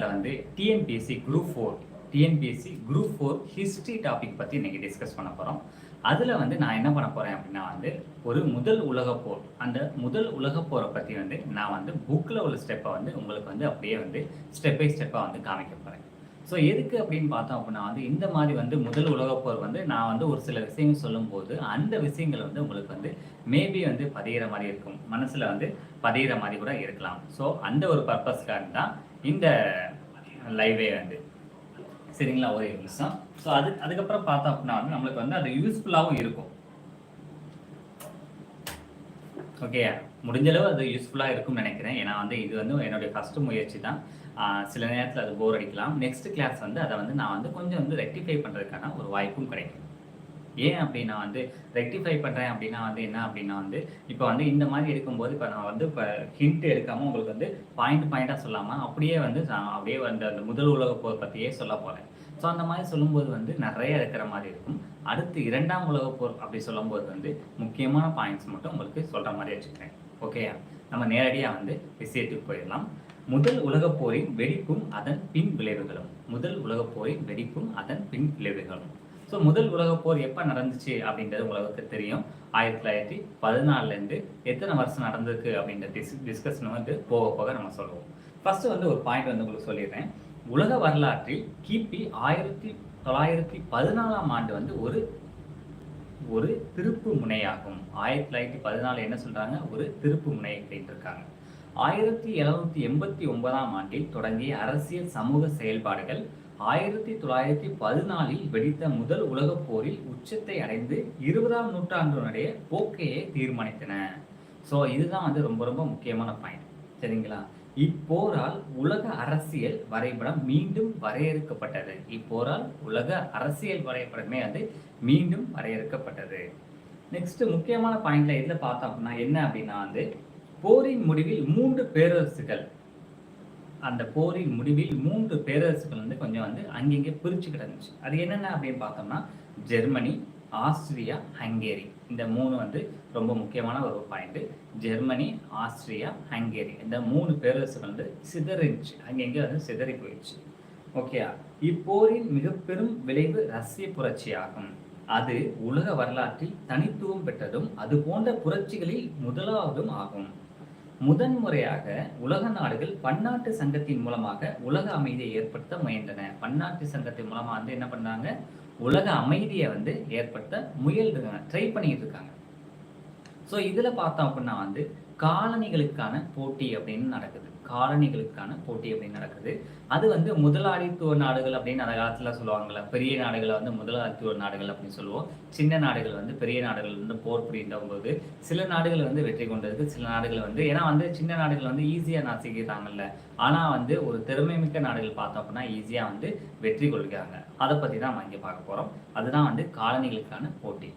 சேனலில் வந்து TNPSC group four TNPSC group four history topic பற்றி இன்றைக்கி டிஸ்கஸ் பண்ண போகிறோம் அதில் வந்து நான் என்ன பண்ண போகிறேன் அப்படின்னா வந்து ஒரு முதல் உலகப் போர் அந்த முதல் உலகப் போரை பற்றி வந்து நான் வந்து புக்கில் உள்ள ஸ்டெப்பை வந்து உங்களுக்கு வந்து அப்படியே வந்து ஸ்டெப் பை ஸ்டெப்பாக வந்து காமிக்க போகிறேன் ஸோ எதுக்கு அப்படின்னு பார்த்தோம் அப்படின்னா வந்து இந்த மாதிரி வந்து முதல் உலகப் போர் வந்து நான் வந்து ஒரு சில விஷயங்கள் சொல்லும்போது அந்த விஷயங்கள் வந்து உங்களுக்கு வந்து மேபி வந்து பதிகிற மாதிரி இருக்கும். மனசில் வந்து பதிகிற மாதிரி கூட இருக்கலாம். ஸோ அந்த ஒரு பர்பஸ்க்காக தான் இந்த லைவே வந்து. சரிங்களா? ஒரே நிமிஷம். ஸோ அது அதுக்கப்புறம் பார்த்தோம் அப்படின்னா வந்து நம்மளுக்கு வந்து அது யூஸ்ஃபுல்லாகவும் இருக்கும். ஓகே முடிஞ்சளவு அது யூஸ்ஃபுல்லாக இருக்கும்னு நினைக்கிறேன். ஏன்னா வந்து இது வந்து என்னுடைய ஃபஸ்ட்டு முயற்சி தான். சில நேரத்தில் அது போர் அடிக்கலாம். நெக்ஸ்ட் கிளாஸ் வந்து அதை வந்து நான் வந்து கொஞ்சம் வந்து ரெக்டிஃபை பண்ணுறதுக்கான ஒரு வாய்ப்பும் கிடைக்கும். ஏன் அப்படின்னா வந்து ரெக்டிஃபை பண்ணுறேன் அப்படின்னா வந்து என்ன அப்படின்னா வந்து இப்போ வந்து இந்த மாதிரி இருக்கும்போது இப்போ நான் வந்து இப்போ ஹிண்ட் எடுக்காமல் உங்களுக்கு வந்து பாயிண்ட் பாயிண்ட்டாக சொல்லாமல் அப்படியே வந்து நான் அப்படியே வந்து அந்த முதல் உலக போர் பற்றியே சொல்ல போகிறேன் ஸோ அந்த மாதிரி சொல்லும்போது வந்து நிறைய இருக்கிற மாதிரி இருக்கும். அடுத்து இரண்டாம் உலகப் போர் அப்படி சொல்லும்போது வந்து முக்கியமான பாயிண்ட்ஸ் மட்டும் உங்களுக்கு சொல்கிற மாதிரி வச்சுக்கிறேன். ஓகேயா நம்ம நேரடியாக வந்து விஷயத்துக்கு போயிடலாம். முதல் உலகப் போரின் வெடிப்பும் அதன் பின் விளைவுகளும். முதல் உலகப் போரின் வெடிப்பும் அதன் பின் விளைவுகளும். ஸோ முதல் உலகப் போர் எப்போ நடந்துச்சு அப்படின்றது உங்களுக்கு தெரியும். ஆயிரத்தி தொள்ளாயிரத்தி பதினாலுலேருந்து எத்தனை வருஷம் நடந்திருக்கு அப்படின்ற டிஸ் டிஸ்கஷன் வந்து போக போக நம்ம சொல்லுவோம். ஃபஸ்ட்டு வந்து ஒரு பாயிண்ட் வந்து உங்களுக்கு சொல்லிடுறேன். உலக வரலாற்றில் கிபி ஆயிரத்தி தொள்ளாயிரத்தி பதினாலாம் ஆண்டு வந்து ஒரு ஒரு திருப்பு முனையாகும். ஆயிரத்தி தொள்ளாயிரத்தி பதினாலு என்ன சொல்கிறாங்க ஒரு திருப்பு முனை அப்படின்ட்டு இருக்காங்க ஆயிரத்தி எழுநூத்தி எண்பத்தி ஒன்பதாம் ஆண்டில் தொடங்கிய அரசியல் சமூக செயல்பாடுகள் ஆயிரத்தி தொள்ளாயிரத்தி பதினாலில் வெடித்த முதல் உலகப் போரில் உச்சத்தை அடைந்து இருபதாம் நூற்றாண்டினுடைய போக்கையை தீர்மானித்தன. ஸோ இதுதான் வந்து ரொம்ப ரொம்ப முக்கியமான பாயிண்ட் சரிங்களா? இப்போரால் உலக அரசியல் வரைபடம் மீண்டும் வரையறுக்கப்பட்டது. இப்போரால் உலக அரசியல் வரைபடமே அது மீண்டும் வரையறுக்கப்பட்டது. நெக்ஸ்ட் முக்கியமான பாயிண்ட்ல இதில் பார்த்தோம் அப்படின்னா என்ன அப்படின்னா வந்து போரின் முடிவில் மூன்று பேரரசுகள் அந்த போரின் முடிவில் மூன்று பேரரசுகள் வந்து கொஞ்சம் வந்து அங்கங்கே பிரிச்சு கிடந்துச்சு அது என்னென்ன அப்படின்னு பார்த்தோம்னா ஜெர்மனி ஆஸ்திரியா ஹங்கேரி. இந்த மூணு வந்து ரொம்ப முக்கியமான ஒரு பாயிண்ட் ஜெர்மனி ஆஸ்திரியா ஹங்கேரி. இந்த மூணு பேரரசுகள் வந்து சிதறிச்சு. அங்கங்கே வந்து சிதறி போயிடுச்சு. ஓகே இப்போரின் மிக பெரும் விளைவு ரஷ்ய புரட்சி ஆகும் அது உலக வரலாற்றில் தனித்துவம் பெற்றதும் அது போன்ற புரட்சிகளில் முதலாவதும் ஆகும். முதன்முறையாக உலக நாடுகள் பன்னாட்டு சங்கத்தின் மூலமாக உலக அமைதியை ஏற்படுத்த முயன்றன. பன்னாட்டு சங்கத்தின் மூலமா வந்து என்ன பண்ணாங்க? உலக அமைதியை வந்து ஏற்படுத்த முயல்றாங்க ட்ரை பண்ணிட்டு இருக்காங்க. ஸோ இதில் பார்த்தோம் அப்படின்னா வந்து காலனிகளுக்கான போட்டி அப்படின்னு நடக்குது. காலனிகளுக்கான போட்டி அப்படின்னு நடக்குது. அது வந்து முதலாளித்துவ நாடுகள் அப்படின்னு அந்த காலத்தில் சொல்லுவாங்கல்ல. பெரிய நாடுகளை வந்து முதலாளித்துவ நாடுகள் அப்படின்னு சொல்லுவோம். சின்ன நாடுகள் வந்து பெரிய நாடுகள் வந்து போர் புரியும் போது சில நாடுகள் வந்து வெற்றி கொண்டிருக்கு சில நாடுகள் வந்து ஏன்னா வந்து சின்ன நாடுகள் வந்து ஈஸியாக நாசிக்கிறாங்கல்ல ஆனால் வந்து ஒரு திறமைமிக்க நாடுகள் பார்த்தோம் அப்படின்னா ஈஸியாக வந்து வெற்றி கொள்கிறாங்க. அதை பற்றி தான் நம்ம இங்கே பார்க்க போகிறோம் அதுதான் வந்து காலனிகளுக்கான போட்டி.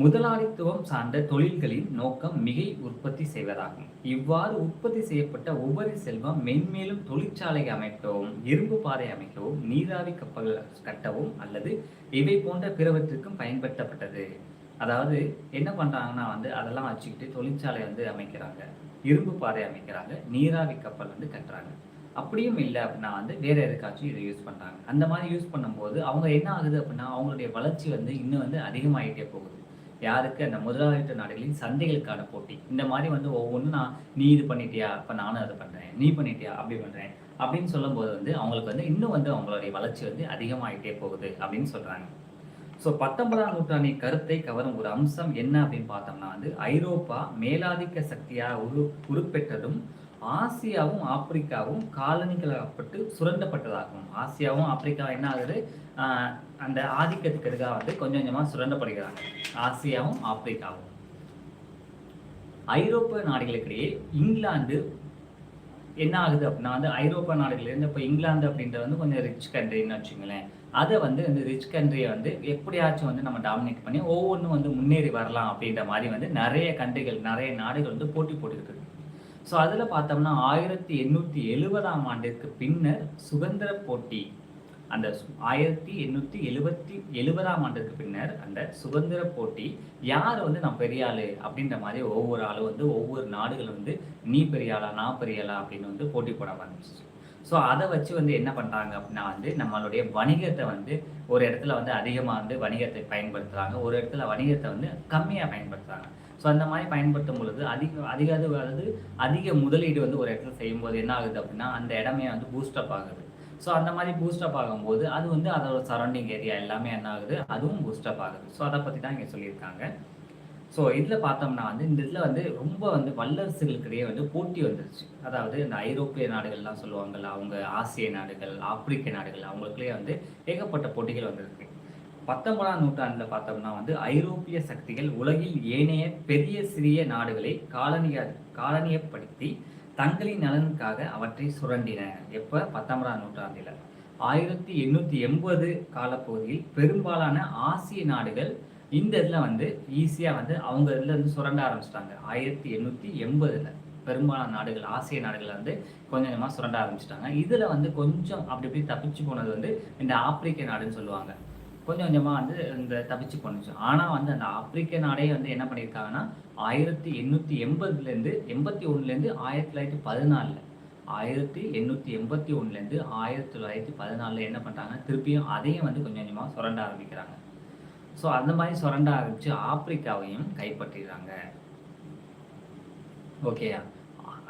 முதலாளித்துவம் சார்ந்த தொழில்களின் நோக்கம் மிகை உற்பத்தி செய்வதாகும். இவ்வாறு உற்பத்தி செய்யப்பட்ட உபரி செல்வம் மென்மேலும் தொழிற்சாலை அமைக்கவும் இரும்பு பாதை அமைக்கவும் நீராவி கப்பல்கள் கட்டவும் அல்லது இவை போன்ற பிறவற்றிற்கும் பயன்படுத்தப்பட்டது. அதாவது என்ன பண்றாங்கன்னா வந்து அதெல்லாம் வச்சுக்கிட்டு தொழிற்சாலை வந்து அமைக்கிறாங்க. இரும்பு பாதை அமைக்கிறாங்க நீராவி கப்பல் வந்து கட்டுறாங்க. அப்படியும் இல்லை அப்படின்னா வந்து வேற எதுக்காச்சும் இதை யூஸ் பண்றாங்க. அந்த மாதிரி யூஸ் பண்ணும்போது அவங்க என்ன ஆகுது அப்படின்னா அவங்களுடைய வளர்ச்சி வந்து இன்னும் வந்து அதிகமாகிட்டே போகுது. யாருக்கு? அந்த முதலாளித்துவ நாடுகளின் சந்தைகளுக்கான போட்டி. இந்த மாதிரி வந்து ஒவ்வொன்றும் நான் நீ இது பண்ணிட்டியா? இப்போ நானும் அதை பண்ணுறேன் நீ பண்ணிட்டியா? அப்படி பண்ணுறேன் அப்படின்னு சொல்லும்போது வந்து அவங்களுக்கு வந்து இன்னும் வந்து அவங்களுடைய வளர்ச்சி வந்து அதிகமாகிட்டே போகுது அப்படின்னு சொல்கிறாங்க ஸோ பத்தொன்பதாம் நூற்றாண்டின் கருத்தை கவரும் ஒரு அம்சம் என்ன அப்படின்னு பார்த்தோம்னா வந்து ஐரோப்பா மேலாதிக்க சக்தியாக உரு உருப்பெற்றதும் ஆசியாவும் ஆப்பிரிக்காவும் காலனிகளாகப்பட்டு சுரண்டப்பட்டதாகும் ஆசியாவும் ஆப்பிரிக்கா என்ன ஆகுது? அந்த ஆதிக்கத்துக்கு எதுக்காக வந்து கொஞ்சம் கொஞ்சமாக சுரண்டப்படுகிறாங்க. ஆசியாவும் ஆப்பிரிக்காவும். ஐரோப்பிய நாடுகளுக்கிடையே இங்கிலாந்து என்ன ஆகுது அப்படின்னா வந்து ஐரோப்பா நாடுகள்லேருந்து இப்போ இங்கிலாந்து அப்படின்றது வந்து கொஞ்சம் ரிச் கண்ட்ரின்னு வச்சுங்களேன் அதை வந்து இந்த ரிச் கண்ட்ரியை வந்து எப்படியாச்சும் வந்து நம்ம டாமினேட் பண்ணி ஒவ்வொன்றும் வந்து முன்னேறி வரலாம் அப்படின்ற மாதிரி வந்து நிறைய கண்ட்ரிகள் நிறைய நாடுகள் வந்து போட்டி போட்டுக்கிட்டு இருக்கு. ஸோ அதில் பார்த்தோம்னா ஆயிரத்தி எண்ணூற்றி எழுபதாம் ஆண்டிற்கு பின்னர் சுதந்திர போட்டி அந்த சு- ஆயிரத்தி எண்ணூற்றி எழுபத்தி எழுபதாம் ஆண்டுக்கு பின்னர் அந்த சுதந்திர போட்டி யார் வந்து நான் பெரிய அப்படின்ற மாதிரி ஒவ்வொரு ஆளும் வந்து ஒவ்வொரு நாடுகள் வந்து நீ பெரிய ஆளா நான் பெரிய ஆளா அப்படின்னு வந்து போட்டி போட ஆரம்பிச்சிச்சு. ஸோ அதை வச்சு வந்து என்ன பண்ணுறாங்க அப்படின்னா வந்து நம்மளுடைய வணிகத்தை வந்து ஒரு இடத்துல வந்து அதிகமாக வந்து வணிகத்தை பயன்படுத்துகிறாங்க ஒரு இடத்துல வணிகத்தை வந்து கம்மியாக பயன்படுத்துகிறாங்க ஸோ அந்த மாதிரி பயன்படுத்தும் பொழுது அதிக அதிக அதாவது அதிக முதலீடு வந்து ஒரு இடத்துல செய்யும்போது என்ன ஆகுது அப்படின்னா அந்த இடமே வந்து பூஸ்டப் ஆகுது. ஸோ அந்த மாதிரி பூஸ்டப் ஆகும்போது அது வந்து அதோட சரௌண்டிங் ஏரியா எல்லாமே என்ன ஆகுது? அதுவும் பூஸ்டப் ஆகுது. ஸோ அதை பற்றி தான் இங்கே சொல்லியிருக்காங்க. ஸோ இதில் பார்த்தோம்னா வந்து இந்த இதில் வந்து ரொம்ப வந்து வல்லரசுகளுக்கிடையே வந்து போட்டி வந்துருச்சு. அதாவது இந்த ஐரோப்பிய நாடுகள்லாம் சொல்லுவாங்கள்ல அவங்க ஆசிய நாடுகள் ஆப்பிரிக்க நாடுகள் அவங்களுக்குள்ளேயே வந்து ஏகப்பட்ட போட்டிகள் வந்திருக்கு. பத்தொன்பதாம் நூற்றாண்டில் பார்த்தோம்னா வந்து ஐரோப்பிய சக்திகள் உலகில் ஏனைய பெரிய சிறிய நாடுகளை காலனிய காலனியப்படுத்தி தங்களின் நலனுக்காக அவற்றை சுரண்டின எப்போ? பத்தொன்பதாம் நூற்றாண்டில். ஆயிரத்தி எண்ணூற்றி எண்பது காலப்பகுதியில் பெரும்பாலான ஆசிய நாடுகள் இந்த இதில் வந்து ஈஸியாக வந்து அவங்க இதில் இருந்து சுரண்ட ஆரம்பிச்சிட்டாங்க. ஆயிரத்தி எண்ணூற்றி எண்பதில் பெரும்பாலான நாடுகள் ஆசிய நாடுகள் வந்து கொஞ்சம் கொஞ்சமாக சுரண்ட ஆரம்பிச்சிட்டாங்க. இதில் வந்து கொஞ்சம் அப்படி இப்படி தப்பிச்சு போனது வந்து இந்த ஆப்பிரிக்க நாடுன்னு சொல்லுவாங்க. கொஞ்சம் கொஞ்சமாக வந்து இந்த தப்பிச்சு போணுச்சு ஆனால் வந்து அந்த ஆப்பிரிக்க நாடே வந்து என்ன பண்ணியிருக்காங்கன்னா ஆயிரத்தி எண்ணூற்றி எண்பதுலேருந்து எண்பத்தி ஒன்றுலேருந்து ஆயிரத்தி தொள்ளாயிரத்தி பதினாலில். ஆயிரத்தி எண்ணூற்றி எண்பத்தி ஒன்றுலேருந்து ஆயிரத்தி தொள்ளாயிரத்தி பதினாலில் என்ன பண்ணுறாங்க திருப்பியும் அதையும் வந்து கொஞ்சம் கொஞ்சமாக சுரண்ட ஆரம்பிக்கிறாங்க. ஸோ அந்த மாதிரி சுரண்ட ஆரம்பித்து ஆப்பிரிக்காவையும் கைப்பற்றிடுறாங்க. ஓகேயா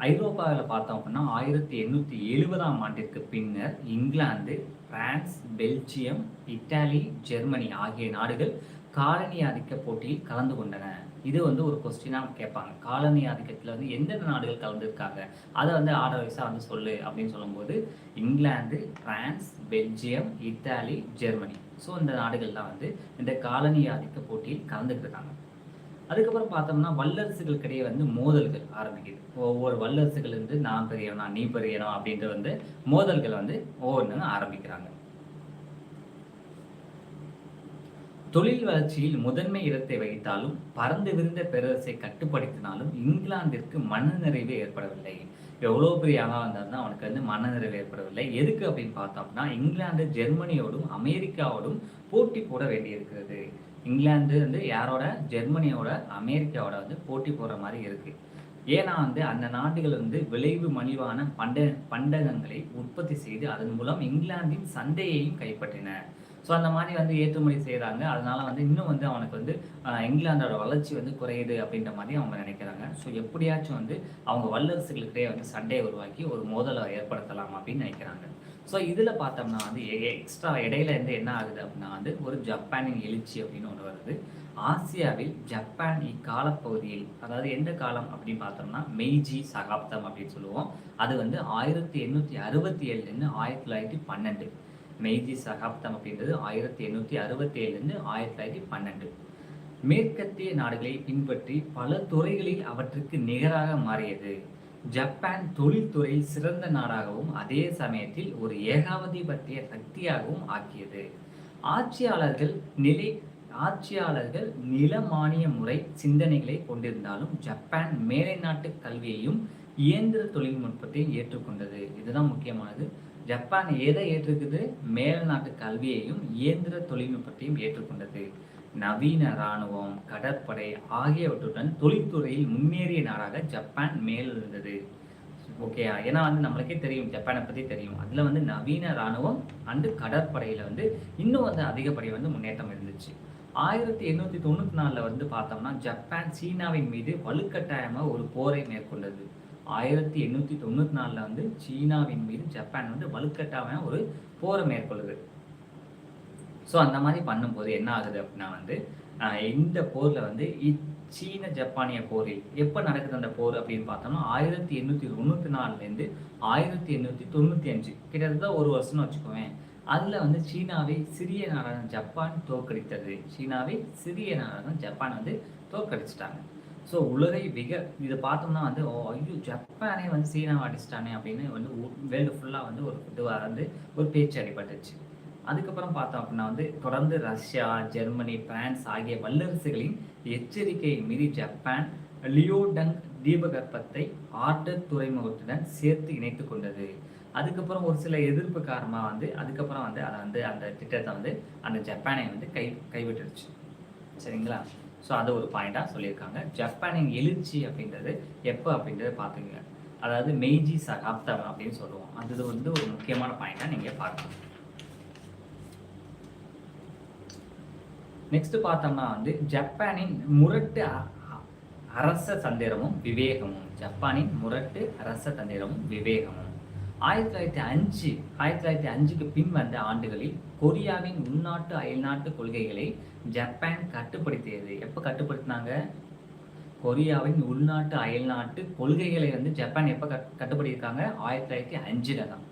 ஐரோப்பாவில் பார்த்தோம் அப்படின்னா ஆயிரத்தி எண்ணூற்றி எழுபதாம் ஆண்டிற்கு பின்னர் England France Belgium Italy Germany ஆகிய நாடுகள் காலனி ஆதிக்க போட்டியில் கலந்து கொண்டன. இது வந்து ஒரு கொஸ்டினாக கேட்பாங்க. காலனி ஆதிக்கத்தில் வந்து எந்தெந்த நாடுகள் கலந்துருக்காங்க? அதை வந்து ஆர்டர் வைஸாக வந்து சொல்லு அப்படின்னு சொல்லும்போது England France Belgium Italy Germany. So இந்த நாடுகள்லாம் வந்து இந்த காலனி ஆதிக்க போட்டியில் கலந்துக்கிட்டு இருக்காங்க. அதுக்கப்புறம் பார்த்தோம்னா வல்லரசுகளுக்கிடையே வந்து மோதல்கள் ஆரம்பிக்குது. ஒவ்வொரு வல்லரசுகள் இருந்து நான் பெரியவனா நீ பெரியனா அப்படின்ற வந்து மோதல்கள் வந்து ஒவ்வொன்று ஆரம்பிக்கிறாங்க. தொழில் வளர்ச்சியில் முதன்மை இடத்தை வைத்தாலும் பறந்து விருந்த பேரரசை கட்டுப்படுத்தினாலும் இங்கிலாந்திற்கு மனநிறைவு ஏற்படவில்லை. எவ்வளோ பெரிய ஆளாக இருந்தாலும் அவனுக்கு வந்து மன நிறைவு ஏற்படவில்லை. எதுக்கு அப்படின்னு பார்த்தோம்னா இங்கிலாந்து ஜெர்மனியோடும் அமெரிக்காவோடும் போட்டி போட வேண்டியிருக்கிறது. இங்கிலாந்து வந்து யாரோட? ஜெர்மனியோட அமெரிக்காவோட வந்து போட்டி போடுற மாதிரி இருக்குது ஏன்னா வந்து அந்த நாடுகள் வந்து விளைவு மலிவான பண்ட பண்டகங்களை உற்பத்தி செய்து அதன் மூலம் இங்கிலாந்தின் சந்தையையும் கைப்பற்றின. ஸோ அந்த மாதிரி வந்து ஏற்றுமதி செய்கிறாங்க அதனால வந்து இன்னும் வந்து அவனுக்கு வந்து இங்கிலாந்தோட வளர்ச்சி வந்து குறையுது அப்படின்ற மாதிரி அவங்க நினைக்கிறாங்க. ஸோ எப்படியாச்சும் வந்து அவங்க வல்லரசுகளுக்கிடையே வந்து சண்டையை உருவாக்கி ஒரு மோதலை ஏற்படுத்தலாம் அப்படின்னு நினைக்கிறாங்க. ஸோ இதில் பார்த்தோம்னா வந்து எக்ஸ்ட்ரா இடையில இருந்து என்ன ஆகுது அப்படின்னா வந்து ஒரு ஜப்பானின் எழுச்சி அப்படின்னு ஒன்று வருது. ஆசியாவில் ஜப்பான் இக்காலப்பகுதியில் அதாவது எந்த காலம் அப்படின்னு பார்த்தோம்னா மெய்ஜி சகாப்தம் அப்படின்னு சொல்லுவோம். அது வந்து ஆயிரத்தி எண்ணூற்றி அறுபத்தி ஏழுலேருந்து ஆயிரத்தி தொள்ளாயிரத்தி பன்னெண்டு. மெய்ஜி சகாப்தம் அப்படின்றது ஆயிரத்தி எண்ணூற்றி அறுபத்தி ஏழுலேருந்து ஆயிரத்தி தொள்ளாயிரத்தி பன்னெண்டு. மேற்கத்திய நாடுகளை பின்பற்றி பல துறைகளில் அவற்றுக்கு நிகராக மாறியது. ஜப்பான் தொழில்துறையில் சிறந்த நாடாகவும் அதே சமயத்தில் ஒரு ஏகாதிபத்திய சக்தியாகவும் ஆக்கியது. ஆட்சியாளர்கள் நிலை ஆட்சியாளர்கள் நில மானிய முறை சிந்தனைகளை கொண்டிருந்தாலும் ஜப்பான் மேலை நாட்டு கல்வியையும் இயந்திர தொழில்நுட்பத்தையும் ஏற்றுக்கொண்டது. இதுதான் முக்கியமானது. ஜப்பான் எதை ஏற்றுக்குது? மேல் நாட்டு கல்வியையும் இயந்திர தொழில்நுட்பத்தையும் ஏற்றுக்கொண்டது. நவீன இராணுவம் கடற்படை ஆகியவற்றுடன் தொழில்துறையில் முன்னேறிய நாடாக ஜப்பான் மேல் இருந்தது ஓகேயா ஏன்னா வந்து நம்மளுக்கே தெரியும் ஜப்பானை பற்றி தெரியும். அதில் வந்து நவீன இராணுவம் அண்டு கடற்படையில் வந்து இன்னும் வந்து அதிகப்படை வந்து முன்னேற்றம் இருந்துச்சு. ஆயிரத்தி எண்ணூற்றி தொண்ணூற்றி நாலில் வந்து பார்த்தோம்னா ஜப்பான் சீனாவின் மீது வலுக்கட்டாயமாக ஒரு போரை மேற்கொண்டது. ஆயிரத்தி எண்ணூற்றி தொண்ணூற்றி நாலில் வந்து சீனாவின் மீது ஜப்பான் வந்து வலுக்கட்டாயமாக ஒரு போரை மேற்கொள்ளுது. ஸோ அந்த மாதிரி பண்ணும்போது என்ன ஆகுது அப்படின்னா வந்து இந்த போரில் வந்து சீன ஜப்பானிய போரில் எப்போ நடக்குது அந்த போர் அப்படின்னு பார்த்தோம்னா ஆயிரத்தி எண்ணூற்றி தொண்ணூற்றி நாலுலேருந்து ஆயிரத்தி எண்ணூற்றி தொண்ணூற்றி அஞ்சு. கிட்டத்தட்ட ஒரு வருஷம்னு வச்சுக்கோவேன். அதில் வந்து சீனாவை சிறிய நாடான ஜப்பான் தோற்கடித்தது. சீனாவை சிறிய நாடான ஜப்பான் வந்து தோற்கடிச்சிட்டாங்க. ஸோ உலகை மிக இதை பார்த்தோம்னா வந்து ஓ ஐயோ ஜப்பானே வந்து சீனாவை அடிச்சிட்டானே அப்படின்னு வந்து வேர்ல்டு ஃபுல்லாக வந்து ஒரு இதுவாக வந்து ஒரு பேச்சு அடிபட்டுச்சு. அதுக்கப்புறம் பார்த்தோம் அப்படின்னா வந்து தொடர்ந்து ரஷ்யா ஜெர்மனி பிரான்ஸ் ஆகிய வல்லரசுகளின் எச்சரிக்கையை மீறி ஜப்பான் லியோடங் தீபகற்பத்தை ஆர்டர் துறைமுகத்துடன் சேர்த்து இணைத்து கொண்டது. அதுக்கப்புறம் ஒரு சில எதிர்ப்பு காரணமாக வந்து அதுக்கப்புறம் வந்து அதை வந்து அந்த திட்டத்தை வந்து அந்த ஜப்பானை வந்து கை கைவிட்டுருச்சு சரிங்களா? ஸோ அது ஒரு பாயிண்டாக சொல்லியிருக்காங்க. ஜப்பானின் எழுச்சி அப்படின்றது எப்போ அப்படின்றத பார்த்துங்க அதாவது மெய்ஜி சகாப்தம் அப்படின்னு சொல்லுவோம். அது வந்து ஒரு முக்கியமான பாயிண்டாக நீங்கள் பார்க்கணும். நெக்ஸ்ட் பார்த்தோம்னா வந்து ஜப்பானின் முரட்டு அ- அரச தந்திரமும் விவேகமும். ஜப்பானின் முரட்டு அரச தந்திரமும் விவேகமும். ஆயிரத்தி தொள்ளாயிரத்தி அஞ்சு ஆயிரத்தி தொள்ளாயிரத்தி அஞ்சுக்கு பின் வந்த ஆண்டுகளில் கொரியாவின் உள்நாட்டு அயல்நாட்டு கொள்கைகளை ஜப்பான் கட்டுப்படுத்தியது. எப்போ கட்டுப்படுத்தினாங்க? கொரியாவின் உள்நாட்டு அயல்நாட்டு கொள்கைகளை வந்து ஜப்பான் எப்போ கட் கட்டுப்படுத்தியிருக்காங்க? ஆயிரத்தி தொள்ளாயிரத்தி அஞ்சில் தான்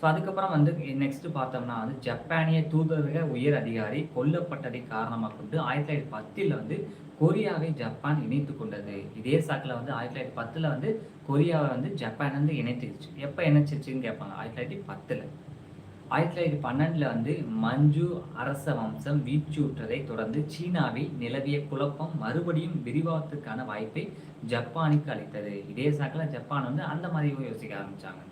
ஸோ அதுக்கப்புறம் வந்து நெக்ஸ்ட்டு பார்த்தோம்னா வந்து ஜப்பானிய தூதரக உயர் அதிகாரி கொல்லப்பட்டதை காரணமாக கொண்டு ஆயிரத்தி தொள்ளாயிரத்தி பத்தில் வந்து கொரியாவை ஜப்பான் இணைத்து கொண்டது. இதே சாக்கில் வந்து ஆயிரத்தி தொள்ளாயிரத்தி பத்தில் வந்து கொரியாவை வந்து ஜப்பான் வந்து இணைத்துருச்சு. எப்போ இணைச்சிருச்சுன்னு கேட்பாங்க. ஆயிரத்தி தொள்ளாயிரத்தி பத்தில். ஆயிரத்தி தொள்ளாயிரத்தி பன்னெண்டில் வந்து மஞ்சு அரச வம்சம் வீழ்ச்சியுற்றதை தொடர்ந்து சீனாவில் நிலவிய குழப்பம் மறுபடியும் விரிவாக்கத்துக்கான வாய்ப்பை ஜப்பானுக்கு அளித்தது. இதே சாக்கில் ஜப்பான் வந்து அந்த மாதிரி யோசிக்க ஆரம்பித்தாங்க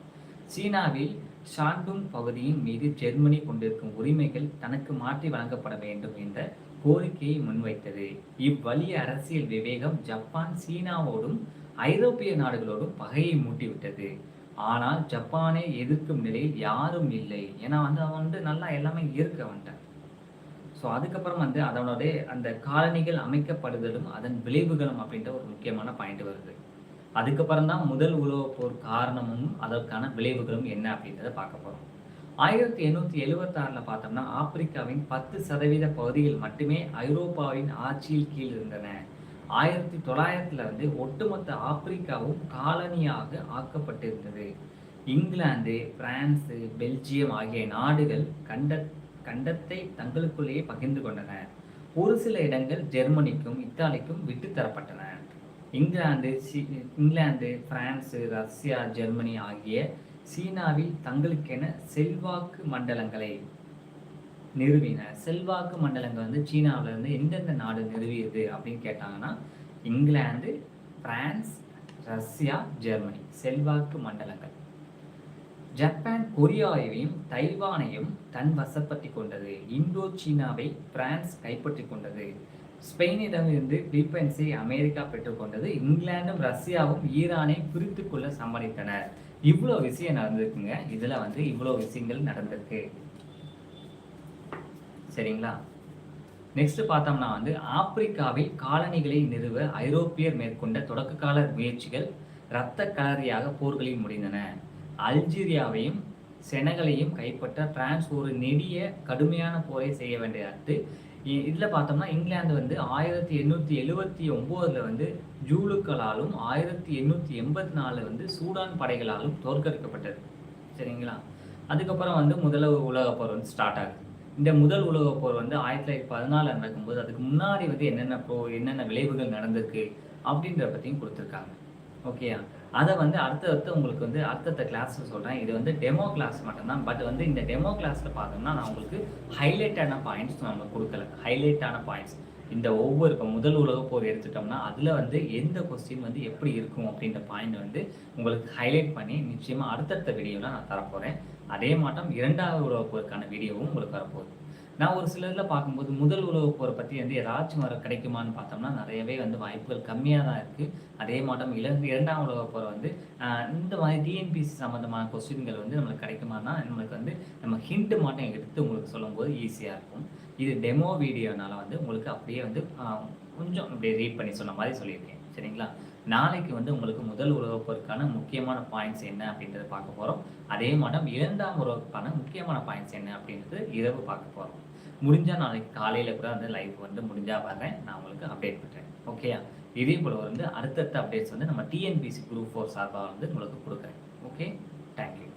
சீனாவில் ஷாண்டுங் பகுதியின் மீது ஜெர்மனி கொண்டிருக்கும் உரிமைகள் தனக்கு மாற்றி வழங்கப்பட வேண்டும் என்ற கோரிக்கையை முன்வைத்தது. இவ்வலிய அரசியல் விவேகம் ஜப்பான் சீனாவோடும் ஐரோப்பிய நாடுகளோடும் பகையை மூட்டிவிட்டது. ஆனால் ஜப்பானை எதிர்க்கும் நிலையில் யாரும் இல்லை. ஏன்னா வந்து அவன் வந்து நல்லா எல்லாமே இருக்க வந்துட்டான் ஸோ அதுக்கப்புறம் வந்து அதனுடைய அந்த காலனிகள் அமைக்கப்படுதலும் அதன் விளைவுகளும் அப்படின்ற ஒரு முக்கியமான பாயிண்ட் வருது. அதுக்கப்புறம் தான் முதல் உலகப் போர் காரணமும் அதற்கான விளைவுகளும் என்ன அப்படின்றத பார்க்க போகிறோம் ஆயிரத்தி எண்ணூற்றி எழுபத்தாறில் பார்த்தோம்னா ஆப்பிரிக்காவின் பத்து சதவீத பகுதிகள் மட்டுமே ஐரோப்பாவின் ஆட்சியில் கீழ் இருந்தன. ஆயிரத்தி தொள்ளாயிரத்துல வந்து ஒட்டுமொத்த ஆப்பிரிக்காவும் காலனியாக ஆக்கப்பட்டிருந்தது. இங்கிலாந்து பிரான்சு பெல்ஜியம் ஆகிய நாடுகள் கண்ட கண்டத்தை தங்களுக்குள்ளேயே பகிர்ந்து கொண்டன. ஒரு சில இடங்கள் ஜெர்மனிக்கும் இத்தாலிக்கும் விட்டு தரப்பட்டன England England France Russia Germany ஆகிய சீனாவில் தங்களுக்கென செல்வாக்கு மண்டலங்களை நிறுவின. செல்வாக்கு மண்டலங்கள் வந்து சீனாவுல இருந்து எந்தெந்த நாடு நிறுவியது அப்படின்னு கேட்டாங்கன்னா இங்கிலாந்து பிரான்ஸ் ரஷ்யா ஜெர்மனி செல்வாக்கு மண்டலங்கள். ஜப்பான் கொரியாவையும் தைவானையும் தன் வசப்படுத்தி கொண்டது. இந்தோ சீனாவை பிரான்ஸ் கைப்பற்றி கொண்டது. ஸ்பெயினிடமிருந்து பிலிப்பைன்ஸை அமெரிக்கா பெற்றுக்கொண்டது. இங்கிலாந்தும் ரஷ்யாவும் ஈரானை பிரித்து கொள்ள சம்மதித்தனர். இவ்வளோ விஷயம் நடந்திருக்குங்க. இதுல வந்து இவ்வளோ விஷயங்கள் நடந்திருக்கு. சரிங்களா? நெக்ஸ்ட் பார்த்தோம்னா வந்து ஆப்பிரிக்காவில் காலனிகளை நிறுவ ஐரோப்பியர் மேற்கொண்ட தொடக்க கால முயற்சிகள் இரத்த களரியாக போர்களில் முடிந்தன. அல்ஜீரியாவையும் செனகலையும் கைப்பற்ற பிரான்ஸ் ஒரு நெடிய கடுமையான போரை செய்ய வேண்டியது இதில் பார்த்தோம்னா இங்கிலாந்து வந்து ஆயிரத்தி எண்ணூற்றி எழுபத்தி ஒம்போதில் வந்து ஜூலுக்களாலும் ஆயிரத்தி எண்ணூற்றி எண்பத்தி நாலில் வந்து சூடான் படைகளாலும் தோற்கடிக்கப்பட்டது. சரிங்களா? அதுக்கப்புறம் வந்து முதல் உலகப் போர் வந்து ஸ்டார்ட் ஆகுது. இந்த முதல் உலகப் போர் வந்து ஆயிரத்தி தொள்ளாயிரத்தி பதினாலில் நடக்கும்போது அதுக்கு முன்னாடி வந்து என்னென்ன போ என்னென்ன விளைவுகள் நடந்திருக்கு அப்படின்றத பற்றியும் கொடுத்துருக்காங்க. ஓகேயா? அதை வந்து அடுத்தடுத்து உங்களுக்கு வந்து அடுத்தடுத்த கிளாஸில் சொல்கிறேன் இது வந்து டெமோ கிளாஸ் மட்டும்தான். பட் வந்து இந்த டெமோ கிளாஸில் பார்த்தோம்னா நான் உங்களுக்கு ஹைலைட்டான பாயிண்ட்ஸ் நம்ம கொடுக்கல. ஹைலைட்டான பாயிண்ட்ஸ் இந்த ஒவ்வொரு இப்போ முதல் உலக போர் எடுத்துட்டோம்னா அதில் வந்து எந்த கொஸ்டின் வந்து எப்படி இருக்கும் அப்படின்ற பாயிண்ட் வந்து உங்களுக்கு ஹைலைட் பண்ணி நிச்சயமாக அடுத்தடுத்த வீடியோவில் நான் தரப்போகிறேன் அதே மாட்டம் இரண்டாவது உலக போருக்கான வீடியோவும் உங்களுக்கு வரப்போகுது. நான் ஒரு சில இதில் பார்க்கும்போது முதல் உறவு போரை பற்றி வந்து ஏதாச்சும் வர கிடைக்குமான்னு பார்த்தோம்னா நிறையவே வந்து வாய்ப்புகள் கம்மியாக தான் இருக்குது அதே மாட்டம் இலங்கை இரண்டாம் உலக போரை வந்து இந்த மாதிரி டிஎன்பிசி சம்மந்தமான கொஸ்டின்கள் வந்து நம்மளுக்கு கிடைக்குமானா நம்மளுக்கு வந்து நம்ம ஹிண்ட் மாட்டம் எடுத்து உங்களுக்கு சொல்லும்போது ஈஸியாக இருக்கும். இது டெமோ வீடியோனால வந்து உங்களுக்கு அப்படியே வந்து கொஞ்சம் அப்படியே ரீட் பண்ணி சொன்ன மாதிரி சொல்லியிருக்கேன். சரிங்களா? நாளைக்கு வந்து உங்களுக்கு முதல் உலகப் போருக்கான முக்கியமான பாயிண்ட்ஸ் என்ன அப்படின்றத பார்க்க போகிறோம் அதே மாட்டம் இரண்டாம் உறவுக்கான முக்கியமான பாயிண்ட்ஸ் என்ன அப்படின்றது இரவு பார்க்க போகிறோம் முடிஞ்சால் நாளைக்கு காலையில் கூட வந்து லைவ் வந்து முடிஞ்சால் வர்றேன். நான் உங்களுக்கு அப்டேட் பண்ணுறேன் ஓகேயா இதே போல் வந்து அடுத்தடுத்த அப்டேட்ஸ் வந்து நம்ம டிஎன்பிசி குரூப் ஃபோர் சார்பாக வந்து உங்களுக்கு கொடுக்குறேன். Okay thank you